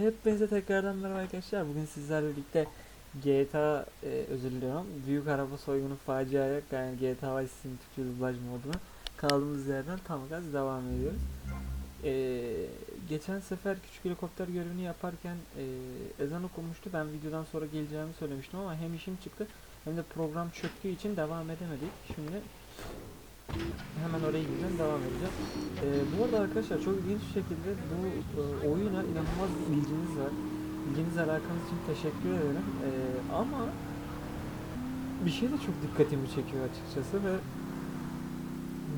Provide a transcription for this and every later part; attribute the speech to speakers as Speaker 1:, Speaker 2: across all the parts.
Speaker 1: Hepinize tekrardan merhaba arkadaşlar. Bugün sizlerle birlikte GTA e, özür diliyorum. Büyük araba soygunu faciaya yani GTA Vice City'nin Türkçe dublaj moduna kaldığımız yerden tam gaz devam ediyoruz. E, geçen sefer küçük helikopter görevini yaparken e, ezan okunmuştu. Ben videodan sonra geleceğimi söylemiştim ama hem işim çıktı hem de program çöktüğü için devam edemedik. Şimdi hemen oraya gideceğim devam edeceğim. Ee, bu arada arkadaşlar çok ilginç bir şekilde bu e, oyuna inanılmaz bir ilginiz var. İlginiz alakanız için teşekkür ederim. Ee, ama bir şey de çok dikkatimi çekiyor açıkçası ve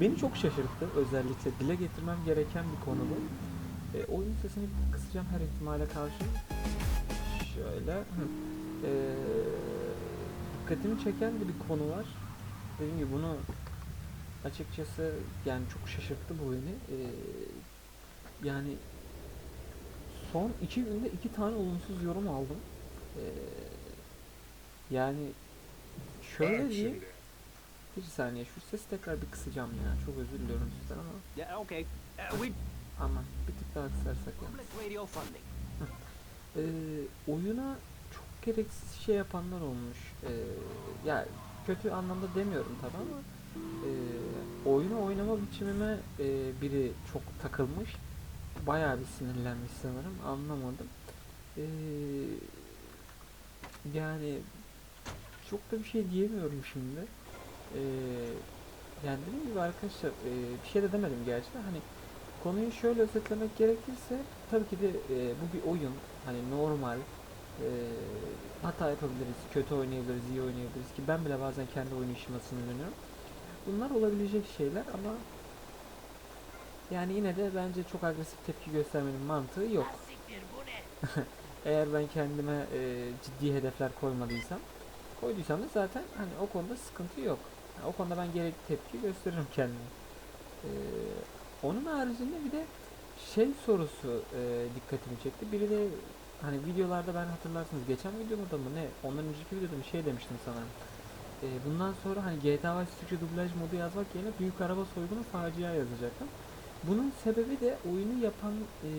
Speaker 1: beni çok şaşırttı. Özellikle dile getirmem gereken bir konu bu. Ee, oyun sesini kısacağım her ihtimale karşı. Şöyle. Ee, dikkatimi çeken de bir konu var. Dediğim gibi bunu açıkçası yani çok şaşırttı bu beni. Ee, yani son iki günde iki tane olumsuz yorum aldım. Ee, yani şöyle
Speaker 2: Bak
Speaker 1: diyeyim.
Speaker 2: şimdi.
Speaker 1: Bir saniye şu sesi tekrar bir kısacağım ya. Çok özür diliyorum sizden ama
Speaker 3: Yeah, okay. Uh, we
Speaker 1: aman bir tık daha kısarsak ya.
Speaker 3: public radio funding.
Speaker 1: Ee, oyuna çok gereksiz şey yapanlar olmuş. Ee, ya kötü anlamda demiyorum tabi ama e, oyunu oynama biçimime e, biri çok takılmış. Bayağı bir sinirlenmiş sanırım. Anlamadım. Ee, yani çok da bir şey diyemiyorum şimdi. Ee, yani dediğim gibi arkadaşlar e, bir şey de demedim gerçi de hani konuyu şöyle özetlemek gerekirse tabii ki de e, bu bir oyun hani normal e, hata yapabiliriz, kötü oynayabiliriz, iyi oynayabiliriz ki ben bile bazen kendi oynayışıma sinirleniyorum. Bunlar olabilecek şeyler ama yani yine de bence çok agresif tepki göstermenin mantığı yok. Eğer ben kendime e, ciddi hedefler koymadıysam, koyduysam da zaten hani o konuda sıkıntı yok. Yani o konuda ben gerekli tepki gösteririm kendime. E, onun haricinde bir de şey sorusu e, dikkatimi çekti. Biri de hani videolarda ben hatırlarsınız geçen videomda mı ne ondan önceki videoda bir şey demiştim sanırım. E, bundan sonra hani GTA Vice Türkçe dublaj modu yazmak yerine büyük araba soygunu facia yazacaktım. Bunun sebebi de oyunu yapan e,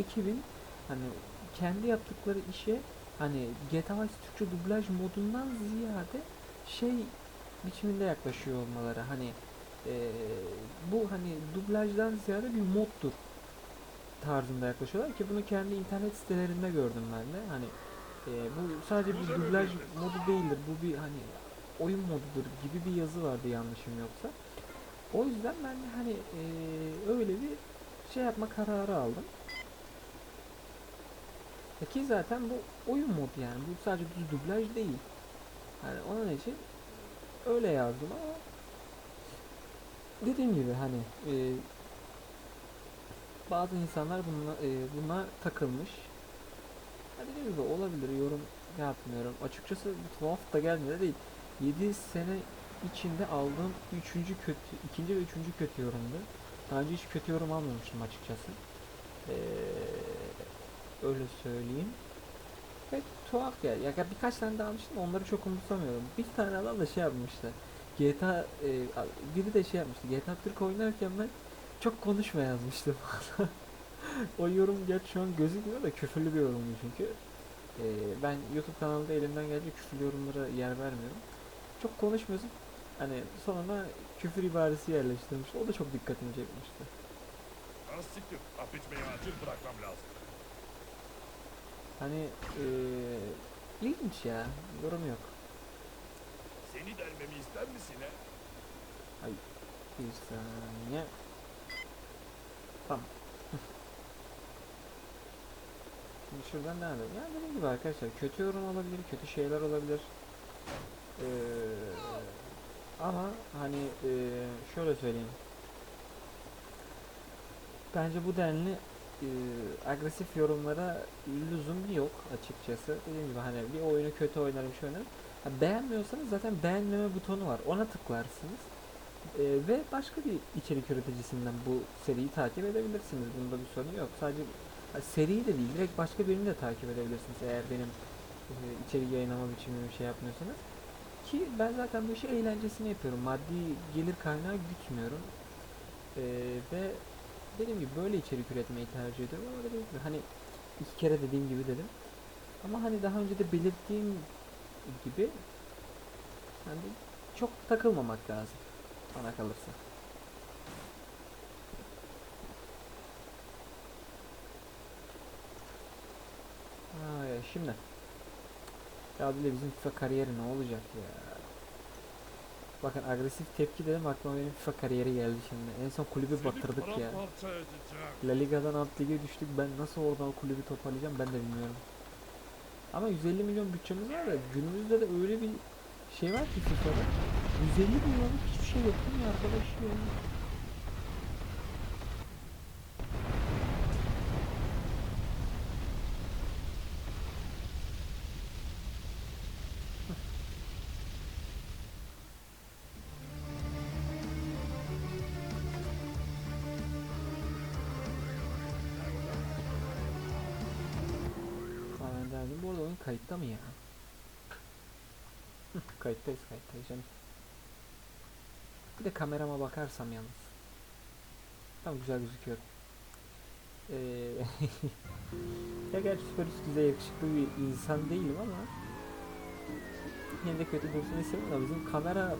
Speaker 1: ekibin hani kendi yaptıkları işe hani GTA Vice Türkçe dublaj modundan ziyade şey biçiminde yaklaşıyor olmaları. Hani e, bu hani dublajdan ziyade bir moddur tarzında yaklaşıyorlar ki bunu kendi internet sitelerinde gördüm ben de. Hani e, bu sadece bir dublaj modu değildir. Bu bir hani oyun modudur gibi bir yazı vardı yanlışım yoksa o yüzden ben hani e, öyle bir şey yapma kararı aldım e ki zaten bu oyun modu yani bu sadece düz dublaj değil hani onun için öyle yazdım ama dediğim gibi hani e, bazı insanlar buna, e, buna takılmış. Ha dediğim gibi olabilir yorum yapmıyorum. Açıkçası bir tuhaf da gelmedi değil. 7 sene içinde aldığım üçüncü kötü, ikinci ve üçüncü kötü yorumdu. Daha önce hiç kötü yorum almamıştım açıkçası. Ee, öyle söyleyeyim. Ve tuhaf geldi. Ya birkaç tane daha almıştım onları çok umursamıyorum. Bir tane adam da şey yapmıştı. GTA e, biri de şey yapmıştı. GTA Türk oynarken ben çok konuşma yazmıştım. o yorum geç şu an gözükmüyor da küfürlü bir yorumdu çünkü. E, ben YouTube kanalında elimden gelecek küfürlü yorumlara yer vermiyorum. Çok konuşmuyorsun. Hani sonra küfür ibaresi yerleştirmiş. O da çok dikkatimi çekmişti.
Speaker 2: Az siktir. Hap içmeyi acil bırakmam lazım.
Speaker 1: Hani e, ilginç ya. Yorum yok.
Speaker 2: Seni delmemi ister misin he?
Speaker 1: Bir saniye. Tamam. Şimdi şuradan devam edelim. Yani dediğim gibi arkadaşlar kötü yorum olabilir, kötü şeyler olabilir. Ee, ama hani e, şöyle söyleyeyim. Bence bu denli e, agresif yorumlara lüzum yok açıkçası. Dediğim gibi hani bir oyunu kötü oynarım şöyle oynarım. Ha, beğenmiyorsanız zaten beğenmeme butonu var. Ona tıklarsınız. Ee, ve başka bir içerik üreticisinden bu seriyi takip edebilirsiniz. Bunda bir sorun yok. Sadece ha, seri de değil, direkt başka birini de takip edebilirsiniz eğer benim e, içerik yayınlama biçimimi şey yapmıyorsanız. Ki ben zaten bu işi eğlencesine yapıyorum. Maddi gelir kaynağı gütmüyorum. Ee, ve dediğim gibi böyle içerik üretmeyi tercih ediyorum ama dediğim gibi hani iki kere dediğim gibi dedim. Ama hani daha önce de belirttiğim gibi hani çok takılmamak lazım bana kalırsa. Ha ya şimdi. Ya bile bizim FIFA kariyeri ne olacak ya? Bakın agresif tepki dedim aklıma benim FIFA kariyeri geldi şimdi. En son kulübü
Speaker 2: Seni
Speaker 1: batırdık ya. La Liga'dan alt lige düştük. Ben nasıl oradan kulübü toparlayacağım ben de bilmiyorum. Ama 150 milyon bütçemiz var da günümüzde de öyle bir şey var ki FIFA'da. 150 milyonluk hiçbir şey yapılmıyor arkadaş ya. Ha ben derdim bu arada oyun kayıtta mı ya? Kayıttayız kayıttayız canım. Bir de kamerama bakarsam yalnız. Tam güzel gözüküyor. Ee, ya gerçi süper üst düzey yakışıklı bir insan değilim ama yine de kötü dursun istemem ama bizim kamera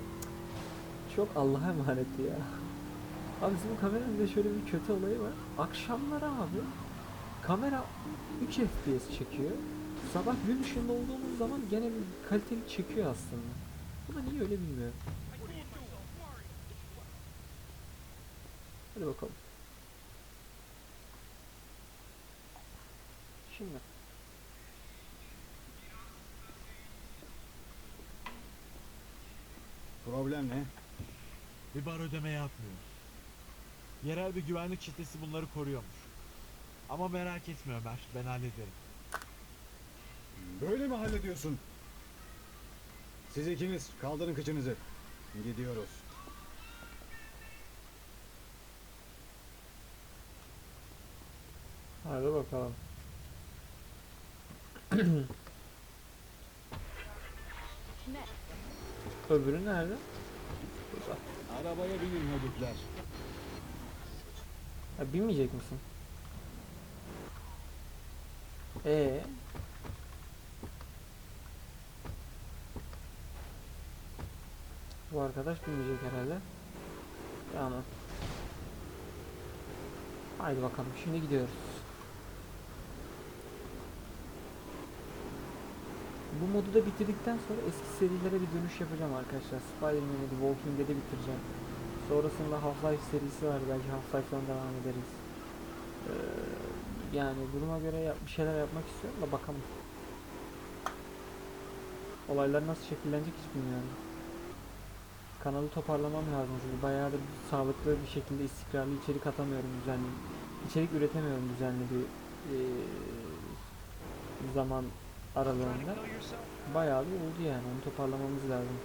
Speaker 1: çok Allah'a emanet ya. Abi bizim kameranın şöyle bir kötü olayı var. Akşamları abi kamera 3 FPS çekiyor. Sabah gün ışığında olduğumuz zaman gene bir kaliteli çekiyor aslında. Bu da niye öyle bilmiyorum. Hadi bakalım. Şimdi.
Speaker 4: Problem ne?
Speaker 5: Bir bar ödeme yapmıyor. Yerel bir güvenlik çetesi bunları koruyormuş. Ama merak etme Ömer, ben hallederim.
Speaker 4: Böyle mi hallediyorsun? Siz ikiniz kaldırın kıçınızı. Gidiyoruz.
Speaker 1: Hadi bakalım. Öbürü nerede? Burada.
Speaker 4: Arabaya binin hödükler.
Speaker 1: Ha, binmeyecek misin? Ee. Bu arkadaş binmeyecek herhalde. Tamam. Haydi bakalım şimdi gidiyoruz. Bu modu da bitirdikten sonra eski serilere bir dönüş yapacağım arkadaşlar. Spider-Man'i, The Walking Dead'i bitireceğim. Sonrasında Half-Life serisi var. Belki Half-Life'dan devam ederiz. Ee, yani duruma göre yap- bir şeyler yapmak istiyorum da bakalım. Olaylar nasıl şekillenecek hiç bilmiyorum. Kanalı toparlamam lazım çünkü bayağı da sağlıklı bir şekilde istikrarlı içerik atamıyorum düzenli. İçerik üretemiyorum düzenli bir eee, zaman aralığında. Bayağı bir oldu yani onu toparlamamız lazım.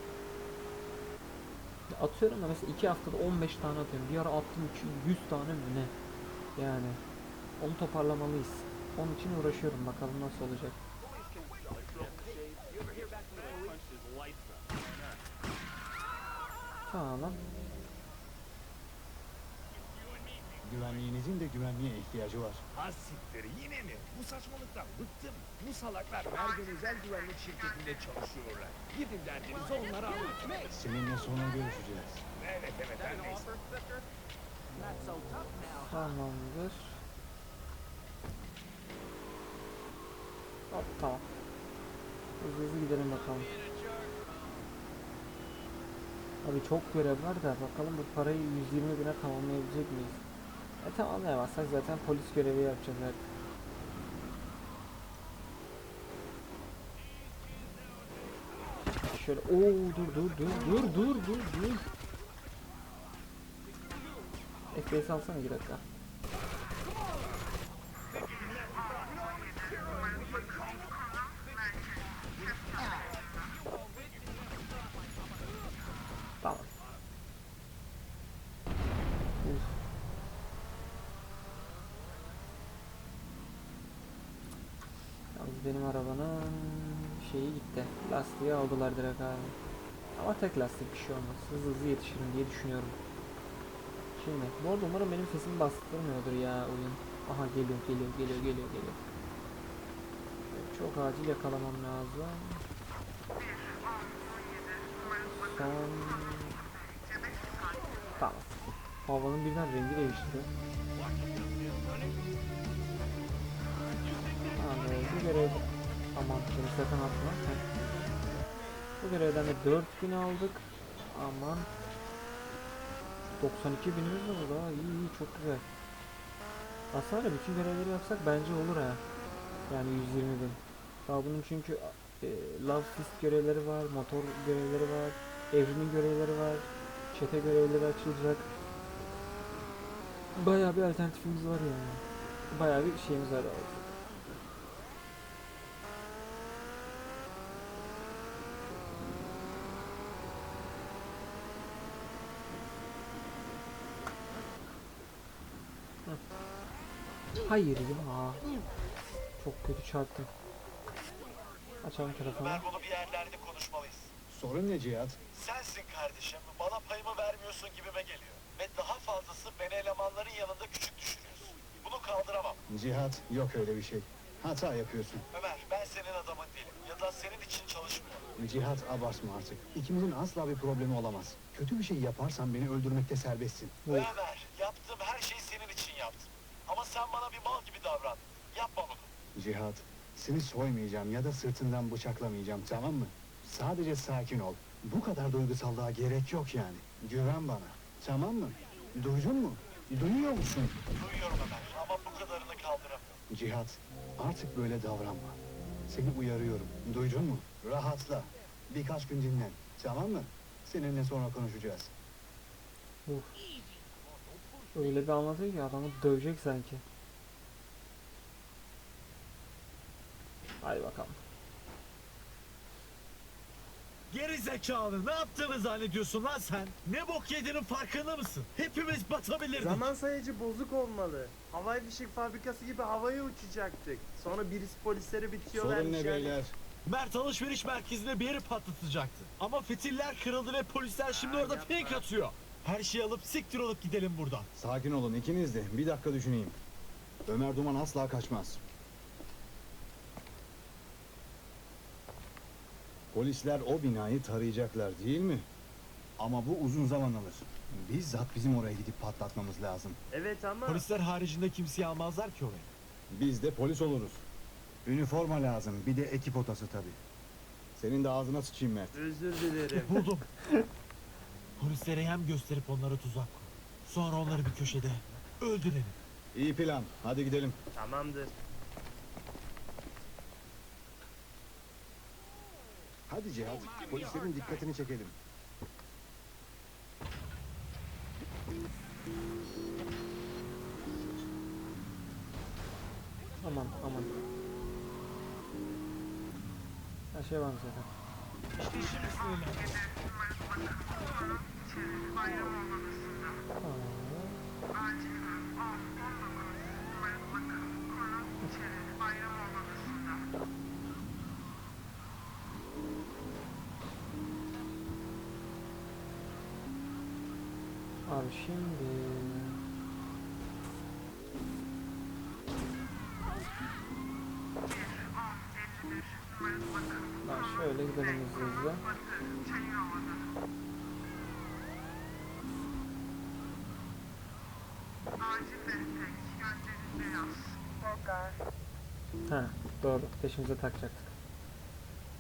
Speaker 1: Atıyorum da mesela 2 haftada 15 tane atıyorum. Bir ara attım 100 tane mi ne? Yani onu toparlamalıyız. Onun için uğraşıyorum bakalım nasıl olacak. Tamam.
Speaker 4: Güvenliğinizin de güvenliğe ihtiyacı var.
Speaker 2: Ha siktir yine mi? Bu saçmalıktan bıktım. Bu salaklar her gün özel güvenlik şirketinde çalışıyorlar. Gidin derdinizi onlara anlatın.
Speaker 4: Seninle sonra görüşeceğiz.
Speaker 2: Evet evet her neyse.
Speaker 1: Tamamdır. Hop tamam. Hızlı hızlı gidelim bakalım. Abi çok görev var da bakalım bu parayı 120 bine tamamlayabilecek miyiz? E tamamlayamazsak zaten polis görevi yapacağız artık. Şöyle ooo dur dur dur dur dur dur dur. FPS alsana bir dakika. Tamam. Uf. Yalnız benim arabanın şeyi gitti. Lastiği aldılar direkt abi. Ama tek lastik bir şey olmaz. Hızlı hızlı yetişirim diye düşünüyorum. Şimdi bu arada umarım benim sesimi bastırmıyordur ya oyun. Aha geliyor geliyor geliyor geliyor geliyor. Çok acil yakalamam lazım. Son... Tamam. Havanın birden rengi değişti. Görev... Aman beni sakın atma. Bu görevden de 4000 aldık. Aman. 92 binimiz de burada. İyi iyi çok güzel. Aslında bütün görevleri yapsak bence olur ha. Yani 120 bin. Daha bunun çünkü e, Love Fist görevleri var, motor görevleri var, evrimin görevleri var, çete görevleri açılacak. Bayağı bir alternatifimiz var yani. Bayağı bir şeyimiz var Hayır ya. Çok kötü çarptım. Açalım telefonu.
Speaker 6: Bunu bir yerlerde konuşmalıyız.
Speaker 4: Sorun ne Cihat?
Speaker 6: Sensin kardeşim. Bana payımı vermiyorsun gibime geliyor. Ve daha fazlası beni elemanların yanında küçük düşürüyorsun. Bunu kaldıramam.
Speaker 4: Cihat yok öyle bir şey. Hata yapıyorsun.
Speaker 6: Ömer ben senin adamın değilim. Ya da senin için çalışmıyorum.
Speaker 4: Cihat abartma artık. İkimizin asla bir problemi olamaz. Kötü bir şey yaparsan beni öldürmekte serbestsin.
Speaker 6: Ömer yaptığım her şeyi senin için yaptım. Ama sen bana bir mal gibi davrandın. Yapma bunu.
Speaker 4: Cihat, seni soymayacağım ya da sırtından bıçaklamayacağım tamam mı? Sadece sakin ol. Bu kadar duygusallığa gerek yok yani. Güven bana. Tamam mı? Duydun mu? Duyuyor musun?
Speaker 6: Duyuyorum Ömer ama bu kadarını kaldıramıyorum.
Speaker 4: Cihat, artık böyle davranma. Seni uyarıyorum. Duydun mu? Rahatla. Birkaç gün dinlen. Tamam mı? Seninle sonra konuşacağız.
Speaker 1: Öyle bir anlatıyor ki adamı dövecek sanki. Hadi bakalım.
Speaker 5: Geri zekalı ne yaptığını zannediyorsun lan sen? Ne bok yediğinin farkında mısın? Hepimiz batabilirdik.
Speaker 7: Zaman sayıcı bozuk olmalı. Havai fişek fabrikası gibi havaya uçacaktık. Sonra birisi polislere bitiyor
Speaker 4: Sorun ne beyler?
Speaker 5: Mert alışveriş merkezine bir yeri patlatacaktı. Ama fitiller kırıldı ve polisler şimdi
Speaker 7: Aa,
Speaker 5: orada
Speaker 7: yapma.
Speaker 5: fake atıyor. Her şeyi alıp siktir olup gidelim buradan.
Speaker 4: Sakin olun ikiniz de. Bir dakika düşüneyim. Ömer Duman asla kaçmaz. Polisler o binayı tarayacaklar değil mi? Ama bu uzun zaman alır. Bizzat bizim oraya gidip patlatmamız lazım.
Speaker 7: Evet ama
Speaker 5: Polisler haricinde kimseyi almazlar ki oraya.
Speaker 4: Biz de polis oluruz. Üniforma lazım. Bir de ekip otası tabii. Senin de ağzına sıçayım Mert.
Speaker 7: özür dilerim.
Speaker 5: Buldum. Polislere yem gösterip onlara tuzak kur. Sonra onları bir köşede öldürelim.
Speaker 4: İyi plan. Hadi gidelim.
Speaker 7: Tamamdır.
Speaker 4: Hadi Cihat. Polislerin dikkatini çekelim.
Speaker 1: Aman aman. Her şey var mı zaten?
Speaker 5: İşte şimdi sinirlendim.
Speaker 1: Abi şimdi... Ben şöyle gidelim hızlı hızlı. Ha doğru peşimize takacaktık.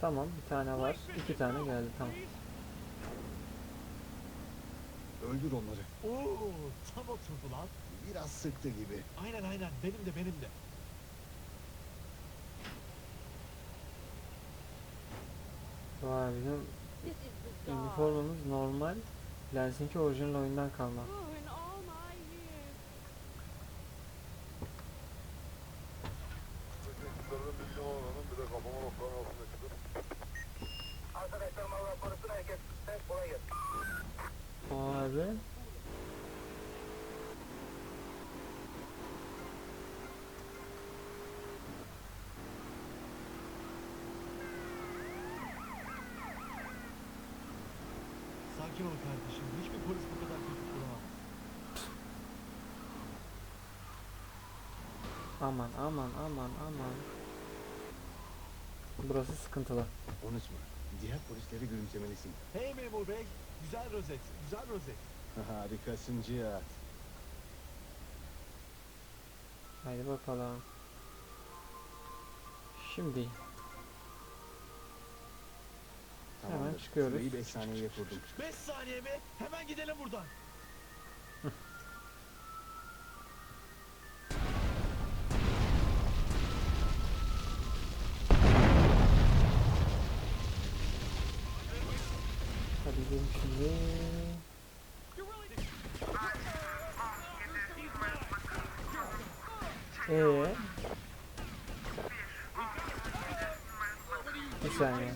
Speaker 1: Tamam bir tane var. iki tane geldi tamam.
Speaker 4: Öldür onları.
Speaker 5: Oo, tam oturdu lan.
Speaker 4: Biraz sıktı gibi.
Speaker 5: Aynen aynen benim de benim de.
Speaker 1: Vay bizim üniformamız normal. Lens'inki orijinal oyundan kalma.
Speaker 5: Sakin ol kardeşim. Hiçbir polis bu kadar kötü kuramaz.
Speaker 1: Aman aman aman aman. Burası sıkıntılı.
Speaker 4: Unutma. Diğer polisleri gülümsemelisin.
Speaker 5: Hey memur bey. Güzel rozet. Güzel rozet.
Speaker 4: Harikasın Cihat.
Speaker 1: Haydi bakalım. Şimdi
Speaker 4: Tamamdır.
Speaker 1: çıkıyoruz.
Speaker 4: Süreyi 5 saniyeye kurdum.
Speaker 5: 5 saniye mi? Hemen gidelim buradan.
Speaker 1: hadi gidelim şimdi. Ee. Bir saniye.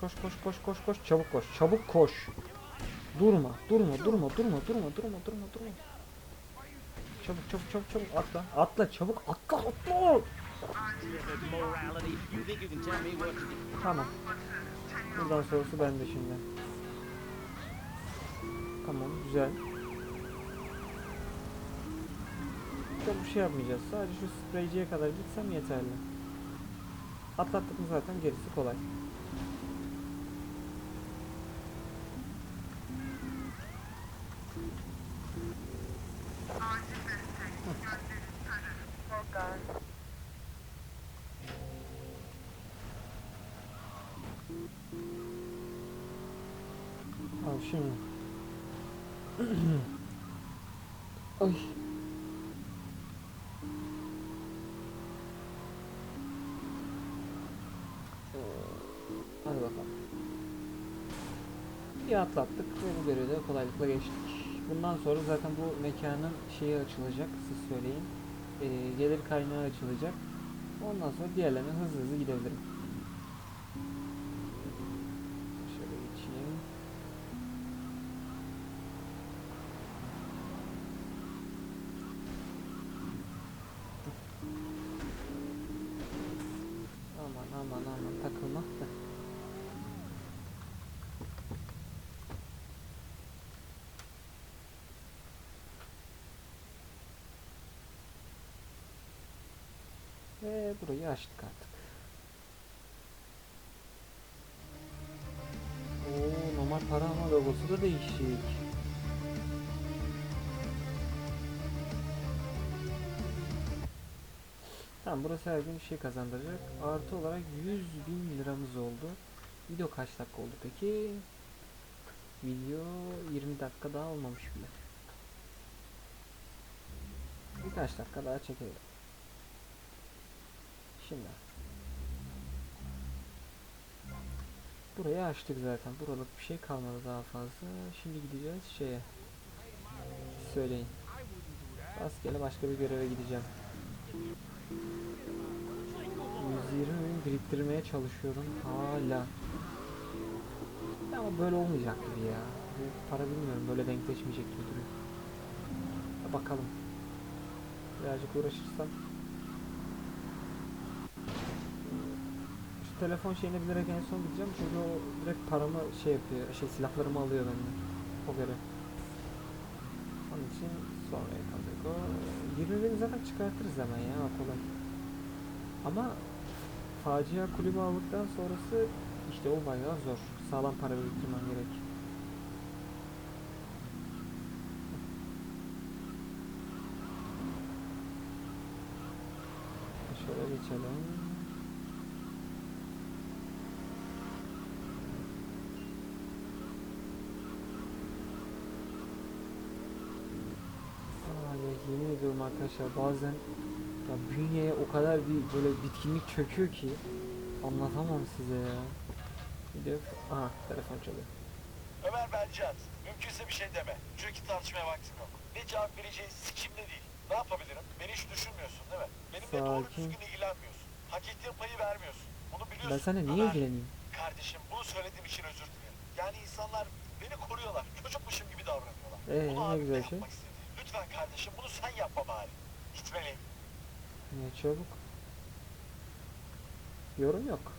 Speaker 1: koş koş koş koş koş çabuk koş çabuk koş. Durma durma durma durma durma durma durma durma. Çabuk çabuk çabuk çabuk atla atla çabuk atla atla. Tamam. Buradan sonrası bende şimdi. Tamam güzel. Çok bir şey yapmayacağız. Sadece şu spreyciye kadar gitsem yeterli. Atlattık mı zaten gerisi kolay. Şimdi. Ay. Hadi bakalım. Bir atlattık ve bu görevi kolaylıkla geçtik. Bundan sonra zaten bu mekanın şeyi açılacak, siz söyleyin. Ee, gelir kaynağı açılacak. Ondan sonra diğerlerine hızlı hızlı gidebilirim. Aman aman takılma. Heh. Ve burayı açtık artık. Oo, normal para ama logosu da değişik. Tamam burası her gün bir şey kazandıracak. Artı olarak 100 bin liramız oldu. Video kaç dakika oldu peki? Video 20 dakika daha olmamış bile. Birkaç dakika daha çekelim. Şimdi. Burayı açtık zaten. Buralık bir şey kalmadı daha fazla. Şimdi gideceğiz şeye. Söyleyin. Rastgele başka bir göreve gideceğim. 120 bin biriktirmeye çalışıyorum hala. Ama böyle olmayacak gibi ya. Para bilmiyorum böyle denkleşmeyecek gibi duruyor. Bakalım. Birazcık uğraşırsam. Şu telefon şeyine bilerek en son gideceğim çünkü o direkt paramı şey yapıyor, şey silahlarımı alıyor benden. O göre. Onun için sonraya kalacak o. 20 bini zaten çıkartırız hemen ya kolay. Ama facia kulübü aldıktan sonrası işte o bayağı zor. Sağlam para biriktirmen gerek. Şöyle geçelim. Aa, ya yemin ediyorum arkadaşlar bazen ya bünyeye o kadar bir böyle bitkinlik çöküyor ki anlatamam size ya. Bir de aha telefon çalıyor.
Speaker 6: Ömer ben Cihat. Mümkünse bir şey deme. Çünkü tartışmaya vaktim yok. Ne cevap vereceği sikimde değil. Ne yapabilirim? Beni hiç düşünmüyorsun değil mi? Benimle doğru
Speaker 1: Sakin.
Speaker 6: düzgün ilgilenmiyorsun. Hak ettiğin payı vermiyorsun. Bunu biliyorsun.
Speaker 1: Ben sana niye
Speaker 6: Ömer,
Speaker 1: ilgileneyim?
Speaker 6: Kardeşim bunu söylediğim için özür dilerim. Yani insanlar beni koruyorlar. Çocukmuşum gibi davranıyorlar.
Speaker 1: Ee,
Speaker 6: bunu
Speaker 1: ne
Speaker 6: abimle
Speaker 1: güzel şey.
Speaker 6: yapmak istedi. Lütfen kardeşim bunu sen yapma bari. Gitmeliyim.
Speaker 1: Niye çabuk? Yorum yok.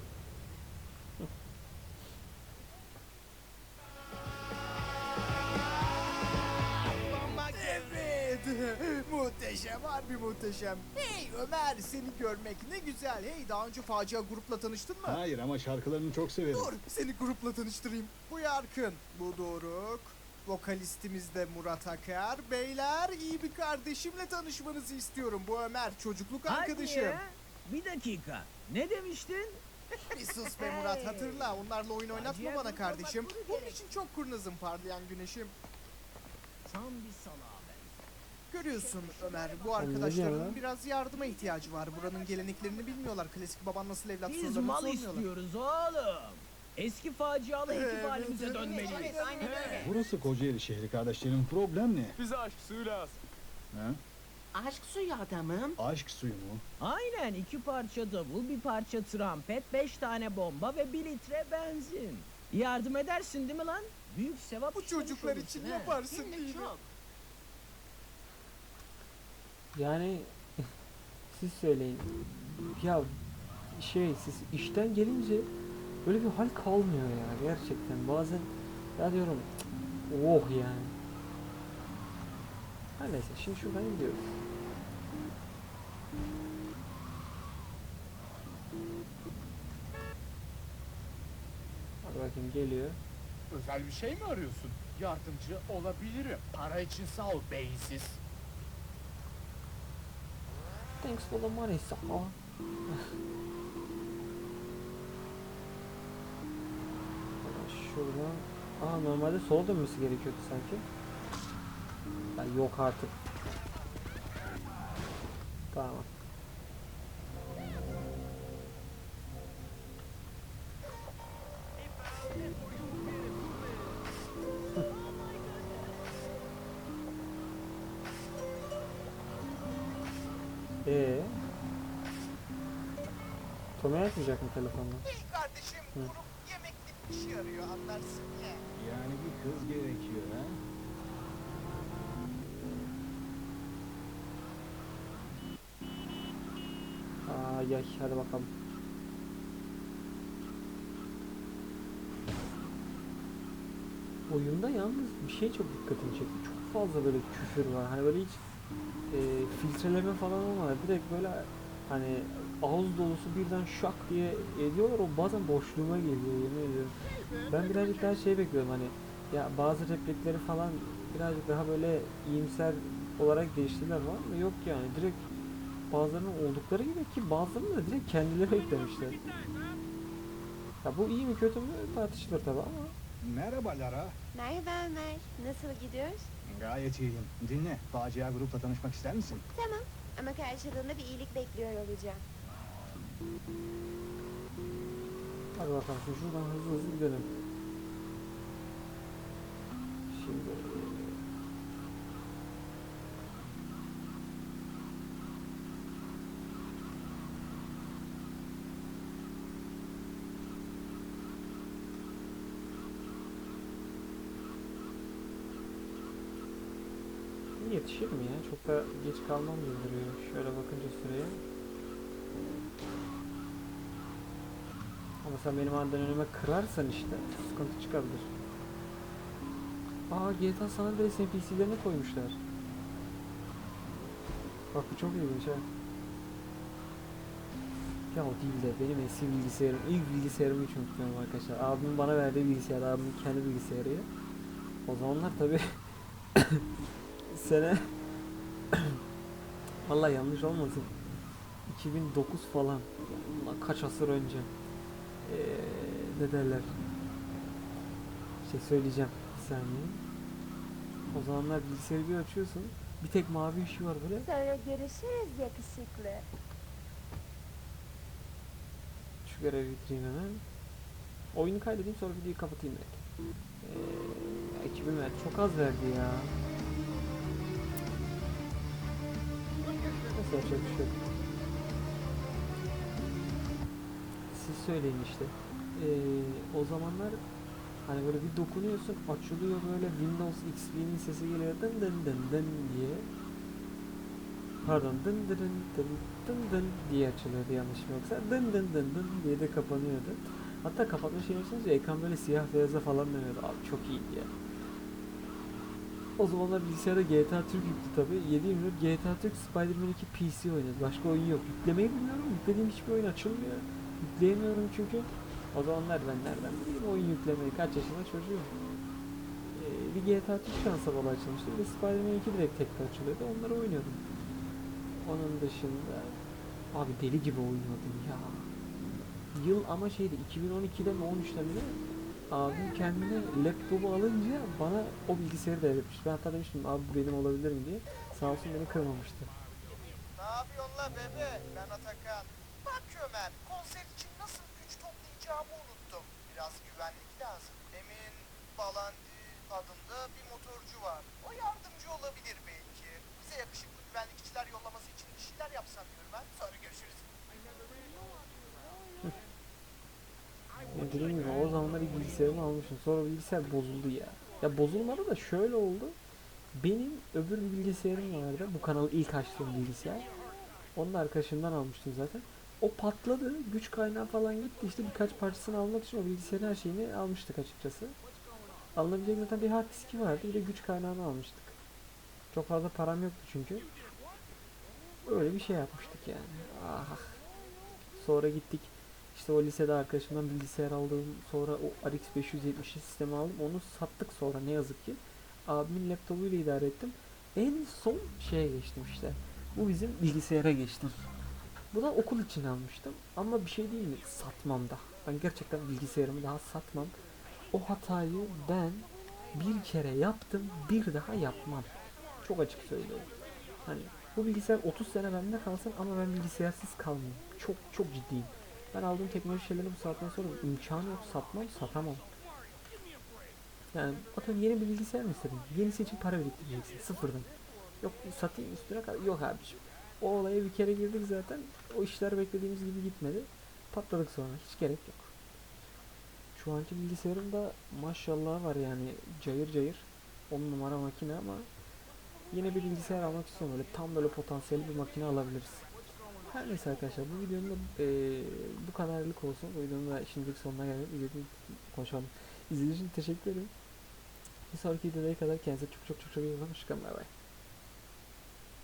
Speaker 8: Muhteşem, harbi muhteşem. Hey Ömer, seni görmek ne güzel. Hey, daha önce facia grupla tanıştın mı?
Speaker 4: Hayır ama şarkılarını çok severim.
Speaker 8: Dur, seni grupla tanıştırayım. Bu Yarkın, bu Doruk. Vokalistimiz de Murat Akar. Beyler, iyi bir kardeşimle tanışmanızı istiyorum. Bu Ömer, çocukluk arkadaşım.
Speaker 3: Bir dakika. Ne demiştin?
Speaker 8: Bir sus be Murat, hatırla. Onlarla oyun oynatma
Speaker 3: Facia
Speaker 8: bana kardeşim.
Speaker 3: bak, bunu
Speaker 8: Bunun
Speaker 3: gerek.
Speaker 8: için çok kurnazım parlayan güneşim.
Speaker 3: Tam bir salağa
Speaker 8: Görüyorsun Ömer, bu
Speaker 1: lan?
Speaker 8: biraz yardıma ihtiyacı var. Buranın geleneklerini bilmiyorlar. Klasik baban nasıl evlat
Speaker 3: Biz
Speaker 8: sorularını
Speaker 3: mal
Speaker 8: sormuyorlar.
Speaker 3: istiyoruz oğlum. Eski facialı ekip
Speaker 8: Evet,
Speaker 3: halimize
Speaker 8: evet,
Speaker 3: dönmeliyiz.
Speaker 9: Evet, aynen öyle.
Speaker 4: Burası Kocaeli şehri kardeşlerim. Problem ne?
Speaker 2: Bize aşk suyu lazım.
Speaker 4: Ha?
Speaker 10: Aşk suyu adamım.
Speaker 4: Aşk suyu mu?
Speaker 3: Aynen iki parça davul, bir parça trompet, beş tane bomba ve bir litre benzin. Yardım edersin değil mi lan? Büyük sevap
Speaker 8: Bu çocuklar
Speaker 3: olursun,
Speaker 8: için
Speaker 3: he.
Speaker 8: yaparsın
Speaker 10: Hem de
Speaker 8: değil mi?
Speaker 10: çok.
Speaker 1: Yani siz söyleyin. Ya şey siz işten gelince böyle bir hal kalmıyor ya gerçekten. Bazen ya diyorum "Cık, oh yani. Her neyse şimdi şuradan gidiyoruz. Hadi bakayım geliyor.
Speaker 2: Özel bir şey mi arıyorsun? Yardımcı olabilirim. Para için sağ ol beyinsiz.
Speaker 1: Thanks for the money sağ Şuradan Aa normalde sola dönmesi gerekiyordu sanki. Ya yok artık. Tamam. Ee. Tommy açmayacak mı telefonla?
Speaker 8: Kardeşim,
Speaker 1: Hı.
Speaker 8: Grup yemeklik bir şey arıyor anlarsın ya.
Speaker 4: Yani bir kız gerekiyor ha?
Speaker 1: Ay ay hadi bakalım. Oyunda yalnız bir şey çok dikkatimi çekti. Çok fazla böyle küfür var. Hani böyle hiç e, filtreleme falan olmadı. Direkt böyle hani ağız dolusu birden şak diye ediyorlar. O bazen boşluğuma geliyor yemin ediyorum. Ben birazcık daha şey bekliyorum hani ya bazı replikleri falan birazcık daha böyle iyimser olarak değiştirdiler var mı? Yok yani direkt bazılarının oldukları gibi ki bazılarını da direkt kendileri eklemişler. Ya bu iyi mi kötü mü tartışılır tabi ama
Speaker 4: Merhaba Lara.
Speaker 9: Merhaba Ömer. Nasıl gidiyoruz?
Speaker 4: Gayet iyiyim. Dinle. Facia grupla tanışmak ister misin?
Speaker 9: Tamam. Ama karşılığında bir iyilik bekliyor olacağım.
Speaker 1: hadi bakalım şuradan hızlı hızlı gidelim. Şimdi Yetişir mi ya? Çok da geç kalmam gibi duruyor. Şöyle bakınca süreye. Ama sen benim aniden önüme kırarsan işte sıkıntı çıkabilir. Aa GTA San Andreas NPC'lerini koymuşlar. Bak bu çok ilginç ha. Ya o değil de benim eski bilgisayarım, ilk bilgisayarımı hiç unutmuyorum arkadaşlar. Abimin bana verdiği bilgisayar, abimin kendi bilgisayarı. O zamanlar tabi sene. Vallahi yanlış olmasın. 2009 falan. Bundan kaç asır önce. Ee, ne derler? Şey söyleyeceğim. Bir saniye. O zamanlar bilgisayarı bir açıyorsun. Bir tek mavi ışığı var böyle.
Speaker 9: Sonra görüşürüz yakışıklı.
Speaker 1: şu görevi bitireyim hemen. Oyunu kaydedeyim sonra videoyu kapatayım direkt. Ee, ekibim evet, çok az verdi ya yapacak bir şey yok. Siz söyleyin işte. Ee, o zamanlar hani böyle bir dokunuyorsun açılıyor böyle Windows XP'nin sesi geliyor dın dın dın dın diye. Pardon dın dın dın dın dın dın diye açılıyordu yanlışım yoksa dın dın dın dın diye de kapanıyordu. Hatta kapatma şey ya ekran böyle siyah beyaza falan dönüyordu. Abi çok iyiydi ya. O zamanlar bilgisayarda GTA Türk yüklü tabi. 724 GTA Türk Spider-Man 2 PC oynadı. Başka oyun yok. Yüklemeyi bilmiyorum. Yüklediğim hiçbir oyun açılmıyor. Yükleyemiyorum çünkü. O zamanlar ben nereden bileyim oyun yüklemeyi. Kaç yaşında çocuğum. Ee, bir GTA Türk şansa bala açılmıştı. Bir de Spider-Man 2 direkt tekrar açılıyordu. Onları oynuyordum. Onun dışında abi deli gibi oynuyordum ya. Yıl ama şeydi 2012'de mi 13'te mi? Abim kendine laptopu alınca bana o bilgisayarı devretmişti. Ben hatta demiştim abi benim olabilir mi diye. Sağ olsun beni kırmamıştı.
Speaker 8: Ne yapıyorsun la bebe? Ben Atakan. Bak Ömer, konser için nasıl güç toplayacağımı unuttum. Biraz güvenlik lazım. Emin Balandi adında bir motorcu var. O yardımcı olabilir belki. Bize yakışıklı güvenlikçiler yollaması için bir şeyler yapsam diyorum ben. Sonra görüşürüz.
Speaker 1: Ya dediğim o zamanlar ilk bilgisayarımı almışım. Sonra bilgisayar bozuldu ya. Ya bozulmadı da şöyle oldu. Benim öbür bir bilgisayarım vardı. Bu kanalı ilk açtığım bilgisayar. Onu da arkadaşımdan almıştım zaten. O patladı. Güç kaynağı falan gitti. İşte birkaç parçasını almak için o bilgisayarın her şeyini almıştık açıkçası. Alınabilecek zaten bir hard diski vardı. Bir de güç kaynağını almıştık. Çok fazla param yoktu çünkü. Öyle bir şey yapmıştık yani. Ah. Sonra gittik. İşte o lisede arkadaşımdan bilgisayar aldım. Sonra o RX 570 sistemi aldım. Onu sattık sonra ne yazık ki. Abimin laptopuyla idare ettim. En son şeye geçtim işte. Bu bizim bilgisayara geçtim. Bu da okul için almıştım. Ama bir şey değil mi? Satmam da. Ben gerçekten bilgisayarımı daha satmam. O hatayı ben bir kere yaptım. Bir daha yapmam. Çok açık söylüyorum. Hani bu bilgisayar 30 sene bende kalsın ama ben bilgisayarsız kalmayayım. Çok çok ciddiyim. Ben aldığım teknoloji şeyleri bu saatten sonra imkanı yok satmam satamam. Yani atıyorum yeni bir bilgisayar mı istedin? Yenisi için para biriktireceksin sıfırdan. Yok satayım üstüne kadar. Yok abiciğim. O olaya bir kere girdik zaten. O işler beklediğimiz gibi gitmedi. Patladık sonra. Hiç gerek yok. Şu anki bilgisayarımda maşallah var yani cayır cayır. 10 numara makine ama yine bir bilgisayar almak istiyorum. Böyle tam böyle potansiyelli bir makine alabiliriz. Her neyse arkadaşlar bu videonun da eee, bu kadarlık olsun. Bu videonun da şimdilik sonuna geldik. İzlediğiniz konuşalım. İzlediğiniz için teşekkür ederim. Bir sonraki videoya kadar kendinize çok çok çok çok iyi bakın. Hoşçakalın. Bay bay.